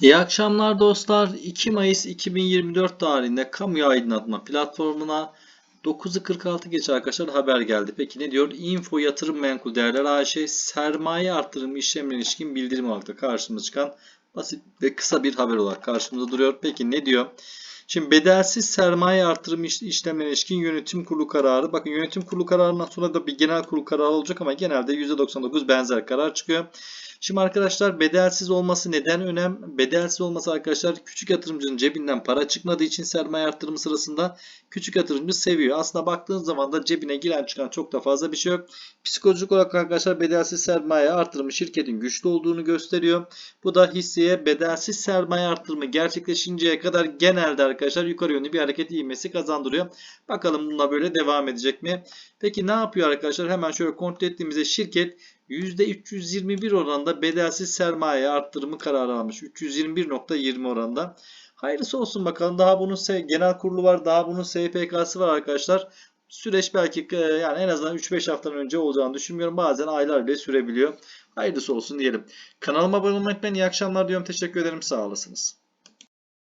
İyi akşamlar dostlar. 2 Mayıs 2024 tarihinde kamu aydınlatma platformuna 9'u 46 geç arkadaşlar haber geldi. Peki ne diyor? Info Yatırım Menkul Değerler AŞ sermaye artırımı işlemlerine ilişkin bildirim olarak da karşımıza çıkan basit ve kısa bir haber olarak karşımıza duruyor. Peki ne diyor? Şimdi bedelsiz sermaye artırım iş- işlemlerine ilişkin yönetim kurulu kararı. Bakın yönetim kurulu kararından sonra da bir genel kurulu kararı olacak ama genelde %99 benzer karar çıkıyor. Şimdi arkadaşlar bedelsiz olması neden önem? Bedelsiz olması arkadaşlar küçük yatırımcının cebinden para çıkmadığı için sermaye artırımı sırasında küçük yatırımcı seviyor. Aslında baktığınız zaman da cebine giren çıkan çok da fazla bir şey yok. Psikolojik olarak arkadaşlar bedelsiz sermaye artırımı şirketin güçlü olduğunu gösteriyor. Bu da hisseye bedelsiz sermaye artırımı gerçekleşinceye kadar genelde arkadaşlar yukarı yönlü bir hareket ivmesi kazandırıyor. Bakalım bununla böyle devam edecek mi? Peki ne yapıyor arkadaşlar? Hemen şöyle kontrol ettiğimizde şirket %321 oranında bedelsiz sermaye arttırımı kararı almış. 321.20 oranında. Hayırlısı olsun bakalım. Daha bunun genel kurulu var. Daha bunun SPK'sı var arkadaşlar. Süreç belki e, yani en azından 3-5 haftadan önce olacağını düşünmüyorum. Bazen aylar bile sürebiliyor. Hayırlısı olsun diyelim. Kanalıma abone olmayı unutmayın. İyi akşamlar diyorum. Teşekkür ederim. Sağ olasınız.